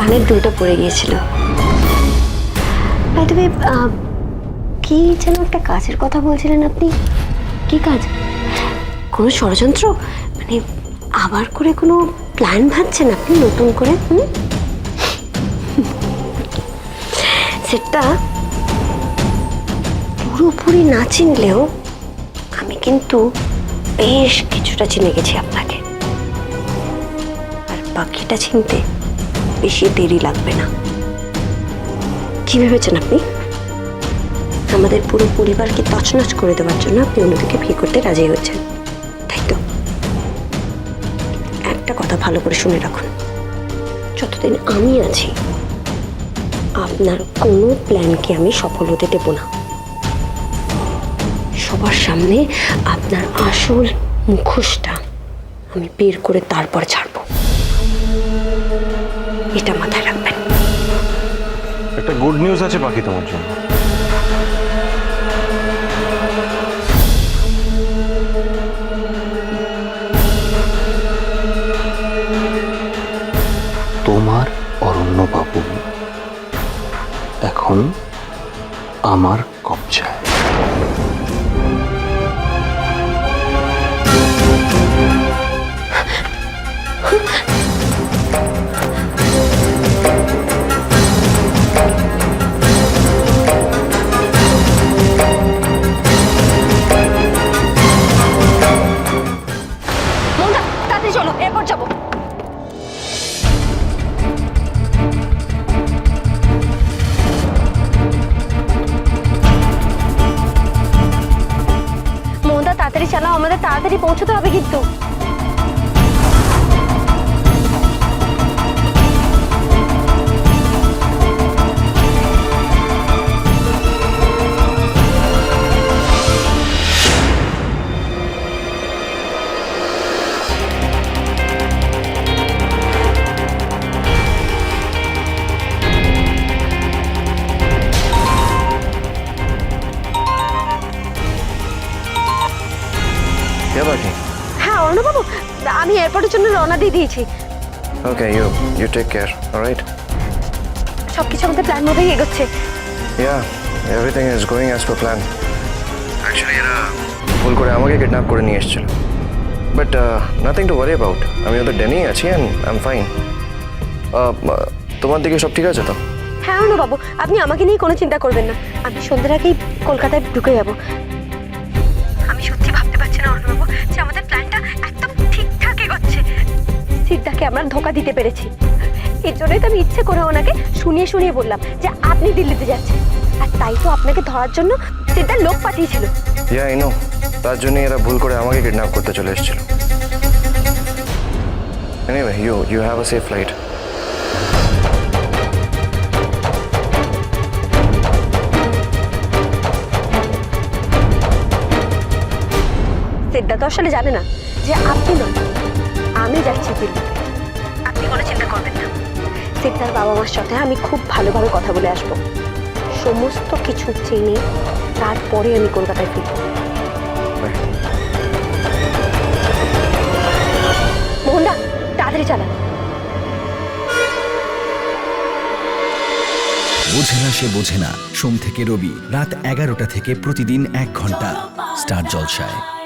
কানের দুলটা পড়ে গিয়েছিল। কি যেন একটা কাজের কথা বলছিলেন আপনি? কি কাজ? কোনো ষড়যন্ত্র? মানে আবার করে কোনো প্ল্যান ভাবছেন আপনি নতুন করে? সেটা পুরোপুরি না চিনলেও আমি কিন্তু বেশ কিছুটা চিনে গেছি আপনাকে। আর বাকিটা চিনতে বেশি দেরি লাগবে না। কি ভেবেছেন আপনি? আমাদের পুরো পরিবারকে তছনছ করে দেওয়ার জন্য আপনি অন্যদিকে বিয়ে করতে রাজি হয়েছেন। তাই তো? একটা কথা ভালো করে শুনে রাখুন। যতদিন আমি আছি, আপনার কোনো প্ল্যানকে আমি সফল হতে দেব না। সবার সামনে আপনার আসল মুখোশটা আমি বের করে তারপর ছাড়ব। এটা মাথায় রাখবেন। একটা গুড নিউজ আছে বাকি তোমার জন্য। তোমার অরণ্যবাবু এখন আমার কবজায়। মমতা তাড়াতাড়ি চালাও আমাদের তাড়াতাড়ি পৌঁছতে হবে কিন্তু। আমি এয়ারপোর্টের জন্য রওনা দিয়ে দিয়েছি। Okay you you take care alright. সব কিছু আমাদের প্ল্যান মতোই এগোচ্ছে। Yeah, everything is going as per plan. Actually, এরা ভুল করে আমাকে কিডন্যাপ করে নিয়ে এসেছিল। But nothing to worry about আমি ওদের ডেনেই আছি অ্যান্ড আই এম ফাইন তোমার দিকে সব ঠিক আছে তো? হ্যাঁ বাবু আপনি আমাকে নিয়ে কোনো চিন্তা করবেন না। আমি সন্ধ্যের আগেই কলকাতায় ঢুকে যাব। আমি সত্যি ভাবতে পারছি না অর্ণবাবু যে আমাদের প্ল্যানটা সিদ্ধাকে আমরা ধোকা দিতে পেরেছি। এর জন্যই তো আমি ইচ্ছে করে ওনাকে শুনিয়ে শুনিয়ে বললাম যে আপনি দিল্লিতে যাচ্ছেন। আর তাই তো আপনাকে ধরার জন্য সিদ্ধার লোক পাঠিয়েছিল। ইয়া আই নো তার জন্য এরা ভুল করে আমাকে কিডন্যাপ করতে চলে এসেছিল। Anyway you you have a safe flight তো আসলে জানে না যে আপনি নন আমি যাচ্ছি দিল্লিতে। কোনো চিন্তা করবেন না। সিদ্ধার বাবা মার সাথে আমি খুব ভালোভাবে কথা বলে আসব। সমস্ত কিছু তারপরে আমি কলকাতায় ফিরব। মোহনদা, তাড়াতাড়ি না সে বোঝে না। সোম থেকে রবি, রাত এগারোটা থেকে প্রতিদিন এক ঘণ্টা। স্টার জলসায়।